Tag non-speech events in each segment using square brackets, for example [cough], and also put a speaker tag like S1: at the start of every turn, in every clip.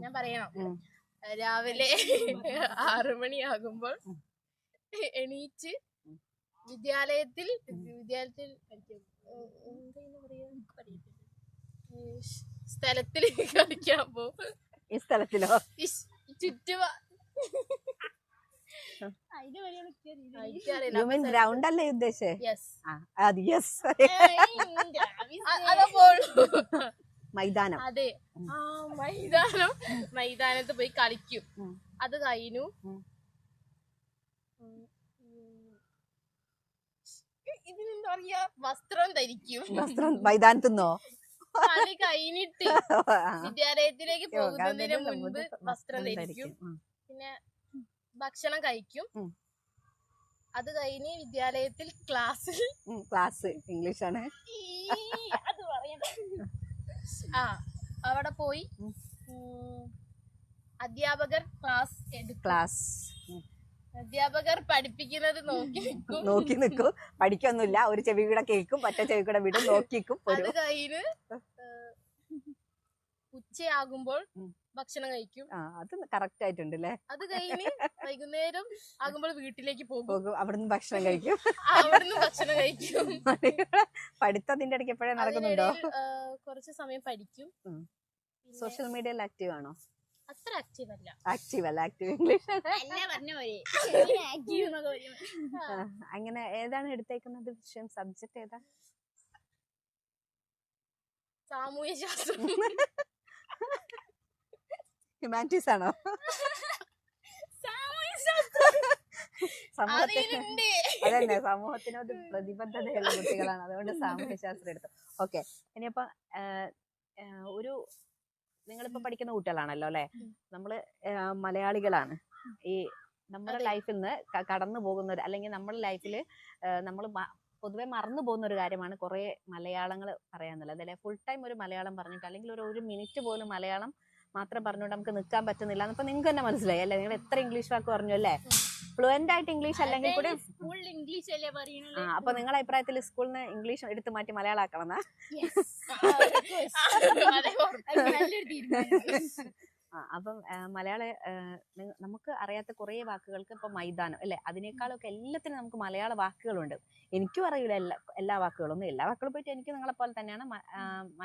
S1: ഞാൻ പറയണം. രാവിലെ ആറു മണിയാകുമ്പോൾ എണീച്ച്. വിദ്യാലയത്തിൽ വിദ്യാലയത്തിൽ സ്ഥലത്തിൽ [laughs] കളിക്കാൻ പോകും.
S2: ഈ സ്ഥലത്തിലോ? മീൻ ഗ്രൗണ്ട് അല്ലേ ഉദ്ദേശിച്ചേ
S1: യെസ്
S2: അത് യെസ് മൈതാനം.
S1: അതെ. ആ മൈതാനം. മൈതാനത്ത് പോയി കളിക്കും. അത് കഴിഞ്ഞു. ഇതിനെന്താ പറയാ? വസ്ത്രം ധരിക്കും.
S2: വസ്ത്രം മൈതാനത്തുനിന്നോ
S1: കളി കഴിഞ്ഞിട്ട് വിദ്യാലയത്തിലേക്ക് പോകുന്നതിന് മുൻപ് വസ്ത്രം ധരിക്കും. പിന്നെ ഭക്ഷണം കഴിക്കും. അത് കഴിഞ്ഞ് വിദ്യാലയത്തിൽ ക്ലാസ്സിൽ
S2: ക്ലാസ് ഇംഗ്ലീഷ് ആണ്
S1: അത് പറയണ്ട. ആ അവിടെ പോയി അധ്യാപകർ ക്ലാസ്
S2: ക്ലാസ്.
S1: അധ്യാപകർ പഠിപ്പിക്കുന്നത് നോക്കി നിൽക്കും.
S2: നോക്കി നിൽക്കും. പഠിക്കൊന്നുമില്ല. ഒരു ചെവി കൂടെ കേൾക്കും. മറ്റേ ചെവി കൂടെ വിടും. നോക്കിക്കും.
S1: അത് കഴിഞ്ഞ് ഉച്ചയാകുമ്പോൾ ഭക്ഷണം കഴിക്കും.
S2: ആ അത് കറക്റ്റ് ആയിട്ടുണ്ട് അല്ലേ
S1: അത് കഴിഞ്ഞ് വൈകുന്നേരം ആകുമ്പോൾ വീട്ടിലേക്ക് പോകും.
S2: പോകും അവിടുന്ന് ഭക്ഷണം കഴിക്കും. [laughs]
S1: അവിടുന്ന് ഭക്ഷണം കഴിക്കും.
S2: പഠിത്തം അതിന്റെ ഇടയ്ക്ക് എപ്പോഴേ നടക്കുന്നുണ്ടോ?
S1: കുറച്ച് സമയം പഠിക്കും.
S2: സോഷ്യൽ മീഡിയയിൽ ആക്റ്റീവ് ആണോ?
S1: അത്ര ആക്റ്റീവ് അല്ല.
S2: ആക്റ്റീവ് അല്ല ആക്റ്റീവ് ഇംഗ്ലീഷ്
S1: പറഞ്ഞ പോലെ.
S2: അങ്ങനെ ഏതാണ് എടുത്തേക്കുന്നത് വിഷയം? സബ്ജക്ട് ഏതാ?
S1: സാമൂഹ്യ ശാസ്ത്രം [laughs]
S2: ഹ്യൂമാനിറ്റീസ് ആണോ? അതന്നെ സമൂഹത്തിനോട് പ്രതിബദ്ധതയുള്ള കുട്ടികളാണ്. അതുകൊണ്ട് സാമൂഹ്യ ശാസ്ത്രം എടുത്തു. ഓക്കെ. ഇനിയിപ്പോ ഒരു നിങ്ങളിപ്പോ പഠിക്കുന്ന കുട്ടികളാണല്ലോ അല്ലെ. നമ്മൾ മലയാളികളാണ്. ഈ നമ്മുടെ ലൈഫിൽ നിന്ന് കടന്നു പോകുന്ന ഒരു അല്ലെങ്കിൽ നമ്മുടെ ലൈഫിൽ നമ്മൾ പൊതുവെ മറന്നു പോകുന്ന ഒരു കാര്യമാണ് കുറെ മലയാളങ്ങൾ പറയാന്നുള്ളത് അല്ലെ ഫുൾ ടൈം ഒരു മലയാളം പറഞ്ഞിട്ട് അല്ലെങ്കിൽ ഒരു ഒരു മിനിറ്റ് പോലും മലയാളം മാത്രം പറഞ്ഞുകൊണ്ട് നമുക്ക് നിൽക്കാൻ പറ്റുന്നില്ല. എന്നപ്പോ നിങ്ങൾക്ക് തന്നെ മനസ്സിലായി അല്ലെ? നിങ്ങൾ എത്ര ഇംഗ്ലീഷ് വാക്ക് പറഞ്ഞു അല്ലേ. ഫ്ലുവന്റ് ആയിട്ട് ഇംഗ്ലീഷ് അല്ലെങ്കിൽ കൂടി
S1: ഇംഗ്ലീഷ് അല്ലേ പറയുന്നത്?
S2: ആ അപ്പൊ നിങ്ങളുടെ അഭിപ്രായത്തിൽ സ്കൂളിൽ നിന്ന് ഇംഗ്ലീഷ് എടുത്തു മാറ്റി മലയാളം ആക്കണം ആ അപ്പം മലയാള നമുക്ക് അറിയാത്ത കുറേ വാക്കുകൾക്ക് ഇപ്പൊ മൈതാനം അല്ലെ? അതിനേക്കാളൊക്കെ എല്ലാത്തിനും നമുക്ക് മലയാള വാക്കുകളുണ്ട്. എനിക്കും അറിയില്ല എല്ലാ എല്ലാ വാക്കുകളൊന്നും എല്ലാ വാക്കുകളും പറ്റി എനിക്ക് നിങ്ങളെ പോലെ തന്നെയാണ്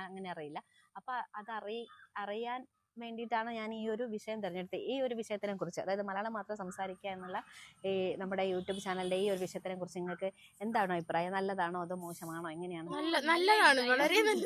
S2: അങ്ങനെ അറിയില്ല. അപ്പൊ അത് അറിയ അറിയാൻ വേണ്ടിയിട്ടാണ് ഞാൻ ഈ ഒരു വിഷയം തിരഞ്ഞെടുത്തത്. ഈ ഒരു വിഷയത്തിനെ കുറിച്ച് അതായത് മലയാളം മാത്രം സംസാരിക്കുക എന്നുള്ള ഈ നമ്മുടെ യൂട്യൂബ് ചാനലിന്റെ ഈ ഒരു വിഷയത്തിനെ കുറിച്ച് നിങ്ങൾക്ക് എന്താണോ അഭിപ്രായം? നല്ലതാണോ അതോ മോശമാണോ? എങ്ങനെയാണ്?
S1: നല്ലതാണ്.
S2: വളരെ നല്ല